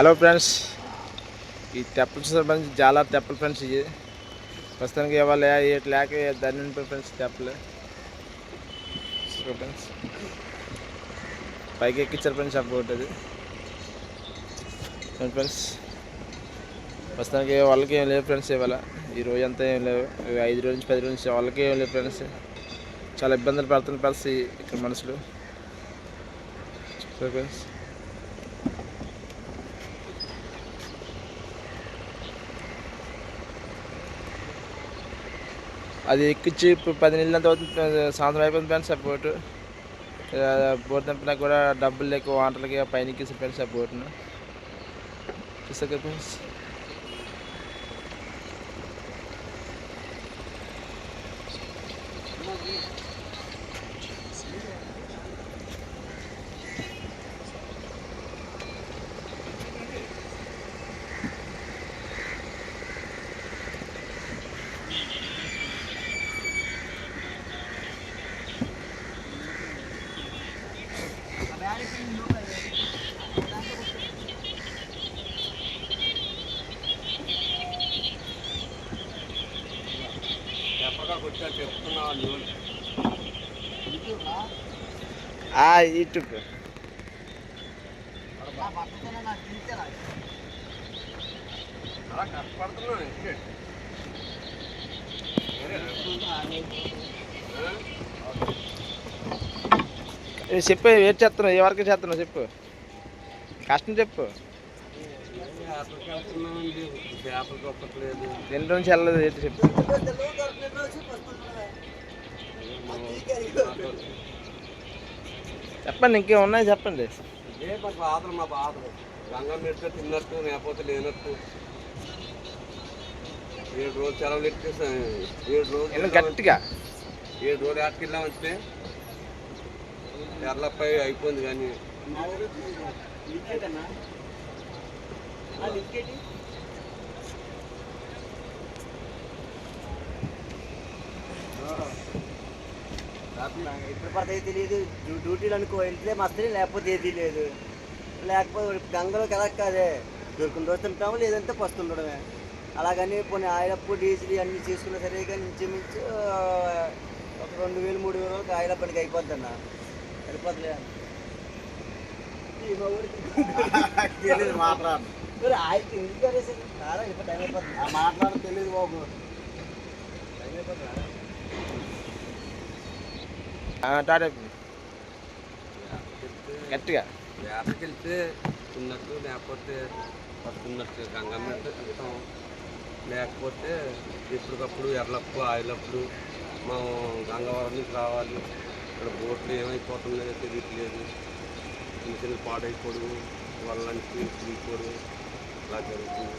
Hello friends ఈ తెప్పల సంబంధించి చాలా తెప్పలు ఫ్రెండ్స్ ఇవి ప్రస్తుతానికి ఇవాళ ఇటు లేక దాన్ని ఉంటుంది ఫ్రెండ్స్ తెప్పలు ఫ్రెండ్స్ పైకి ఎక్కించారు ఫ్రెండ్స్ అప్పుడు ఫ్రెండ్స్ ప్రస్తుతానికి వాళ్ళకి ఏం లేవు ఫ్రెండ్స్ ఇవాళ. ఈ రోజు అంతా ఏం లేవు. ఐదు రోజు నుంచి పది రోజు నుంచి వాళ్ళకి ఏం లేవు ఫ్రెండ్స్ చాలా ఇబ్బందులు పడుతున్న పరిస్థితి ఇక్కడ మనుషులు. ఫ్రెండ్స్ ఎక్కించి పది నెలల అంత సాయంత్రం అయిపోయింది ఫ్రెండ్స్ సపోర్ట్ బోర్ బోట్ తెంపినా కూడా డబ్బులు లేక వాటర్లకి పైన ఎక్కించి ఫ్రెండ్స్ ఆ బోట్ను చూసాక ఫ్రెండ్స్? ఇటు. చెప్పు ఏం చేస్తున్నావు? ఏ వరకు చేస్తున్నావు? చెప్పు. కష్టం చెప్పు. రెండు నుంచి వెళ్ళలేదు ఏంటి చెప్పు చెప్పండి ఇంకేం ఉన్నాయి చెప్పండి. మా బాధలు మా బాధలు రంగం పెడితే తిన్నట్టు లేకపోతే లేనట్టు ఏడు రోజులు సెలవులు ఎట్టేసా ఏడు రోజులు గట్టిగా ఏడు రోజులు ఆటకెళ్ళామంటే ఎర్లపై అయిపోయింది కానీ. ఎప్పుడు పడతాయి తెలియదు. డ్యూ- డ్యూటీలు అనుకో వెళ్తే మస్తీ లేకపోతే ఏది లేదు లేకపోతే గంగలోకి ఎలా కాదే దొరికిన రోజు తింటాము లేదంటే పస్తు ఉండడమే అలాగని పోనీ ఆయిల్ అప్పు డీజిల్ అన్నీ చేసుకున్నా సరే కానీ ఇంచుమించు ఒక రెండు వేలు మూడు వేలు వరకు ఆయిల్ పనికి అయిపోద్ది అన్న సరిపోతులే మాట్లాడు మాట్లాడ తెలియదు బాబు. టాటా. గట్టిగా. వేటకెళ్తే తిన్నట్టు లేకపోతే పట్టుకున్నట్టు గంగం పెడితే తింటాం లేకపోతే ఎప్పటికప్పుడు ఎర్లప్పు ఆయిలప్పుడు మనం గంగవరం నుంచి రావాలి. ఇక్కడ బోట్లు ఏమైపోతున్నాయో తెలియట్లేదు. చిన్న చిన్న పాడైపోవడం వల్ల నుంచి అట్లా జరుగుతుంది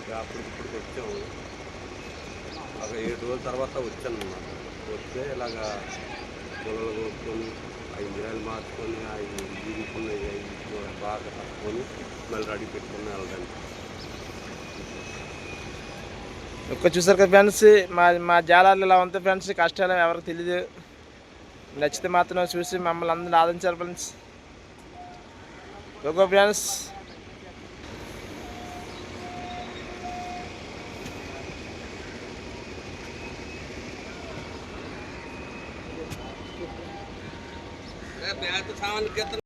ఇక అప్పటికిప్పుడు వచ్చాము. ఒక ఏడు రోజుల తర్వాత వచ్చాను అన్నమాట వస్తే ఇలాగా పొలాలు కొనుక్కొని ఐదు గిరాలు మార్చుకొని అవి విరిగిపోయినాయి అవి బాగా కట్టుకొని మళ్ళీ రెడీ పెట్టుకుని వెళ్ళడానికి. ఒక్క చూసారు కదా ఫ్రెండ్స్ మా మా జాలాలు ఇలా ఉంటాయి ఫ్రెండ్స్ కష్టాలు ఎవరికి తెలియదు నచ్చితే మాత్రం చూసి మమ్మల్ని అందరిని ఆదరించారు ఫ్రెండ్స్. ఓకే ఫ్రెండ్స్ है तो सावन कितना